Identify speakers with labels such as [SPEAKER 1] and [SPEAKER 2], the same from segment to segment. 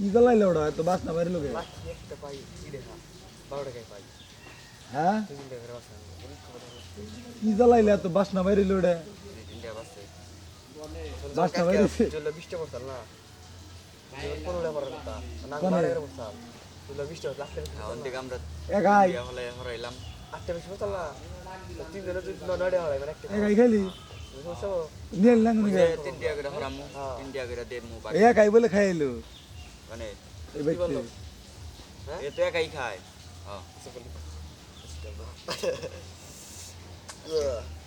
[SPEAKER 1] কি জ্বালাইলে ওটা এত বাস না বাইরে লোকে হ্যাঁ? কি জ্বালাইলে এত বাস না। বাইরে লোড়ে
[SPEAKER 2] বাঁচছে
[SPEAKER 1] বাসটা বাইরেছে
[SPEAKER 2] বিশটা পড়তাম না পনেরো টাকা পড়ার কথা না পড়তাম চলো বিশটা বেশি
[SPEAKER 3] এখন থেকে আমরা
[SPEAKER 1] একাই?
[SPEAKER 3] হলে হরাইলাম।
[SPEAKER 2] আটটা বেশি পড়তাম না? তিন জনের যদি নয় টাকা হয় মানে একটা
[SPEAKER 1] একাই খেলি? নিয়ে এলাম
[SPEAKER 3] ওই
[SPEAKER 1] নাকি
[SPEAKER 3] যে তিন টাকা করে হরামু
[SPEAKER 2] হ্যাঁ।
[SPEAKER 3] করে দেড় মু বাকি।
[SPEAKER 1] এই একাই বলে খাইলো।
[SPEAKER 3] মানে
[SPEAKER 2] হ্যাঁ?
[SPEAKER 3] এ তো একাই খায়।
[SPEAKER 2] কিছু বলি।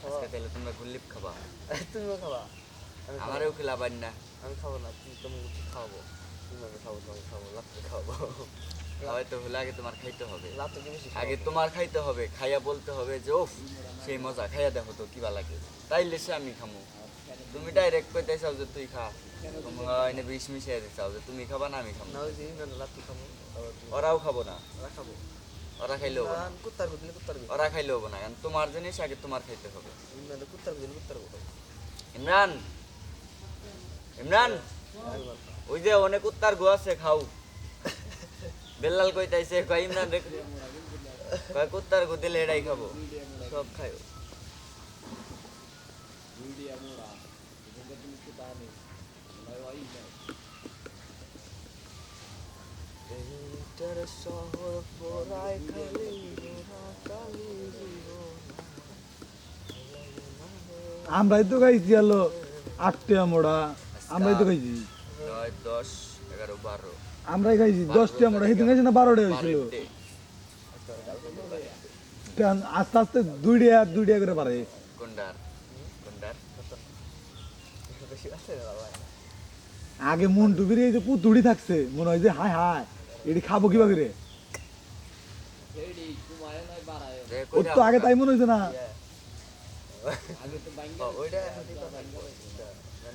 [SPEAKER 3] আজকে তাহলে তোমরা গুল্লিপ খাবা।
[SPEAKER 2] তুমিও খাবা?
[SPEAKER 3] আমারও খেলাবান না?
[SPEAKER 2] আমি খাব না তুমি তুমি খাওয়াবো। তুমি খাব তুমি খাব লাত্তে খাব
[SPEAKER 3] খাওয়াই হলে আগে তোমার খাইতে হবে। আগে তোমার খাইতে হবে খাইয়া বলতে হবে যে ওফ সেই মজা খাইয়া দেখো তো কিবা লাগে। তাইলে সে আমি খামু। তুমি ডাইরেক্ট কইতে চাও যে তুই খা। তুমি এনে বিষ মিশিয়ে দিতে চাও যে তুমি খাবা না আমি খাব
[SPEAKER 2] না। ওই যে
[SPEAKER 3] ওরাও খাব না?
[SPEAKER 2] ওরা খাব।
[SPEAKER 3] ওরা খাইলেও হবে না।
[SPEAKER 2] কুত্তার গুদিলে কুত্তার গুদি
[SPEAKER 3] ওরা খাইলেও হবে না কারণ তোমার জিনিস আগে তোমার খাইতে হবে।
[SPEAKER 2] ইমরান কুত্তার গুদিলে কুত্তার গুদি
[SPEAKER 3] ইমরান! ইমরান! ওই যে অনেক উত্তার গো আছে খাও। বেল্লাল কইতাইছে কয় ইমরান রে কয় কুত্তার গো দিলে এটাই খাব।
[SPEAKER 2] সব খাইও।
[SPEAKER 1] আমরাই তো খাইছি আলো আটটা মোড়া আমরাই তো
[SPEAKER 3] বারো
[SPEAKER 1] আমরাই খাইছি দশটা মোড়া, সেদিন খাইছি না বারোটা হয়েছিল। আস্তে আস্তে দুইটা দুইটা করে পারে
[SPEAKER 3] কোনটার
[SPEAKER 1] আগে মন টুবির এই যে পুতুড়ি থাকছে মনে হয় যে হাই হায় এটি খাব কিবা করে
[SPEAKER 3] যে
[SPEAKER 1] ওর তো আগে তাই মনে হয়েছে না?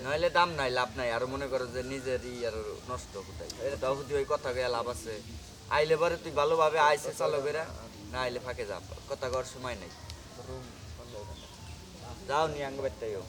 [SPEAKER 3] নইলে দাম নাই লাভ নাই আর মনে করো যে নিজেরই আর নষ্ট কোথায়। এটা হুদি ওই কথা কয়ে লাভ আছে। আইলে পরে তুই ভালোভাবে আইসে চালো বেরা না আইলে ফাঁকে যা কথা কর সময় নাই। যাও নি বেটাইও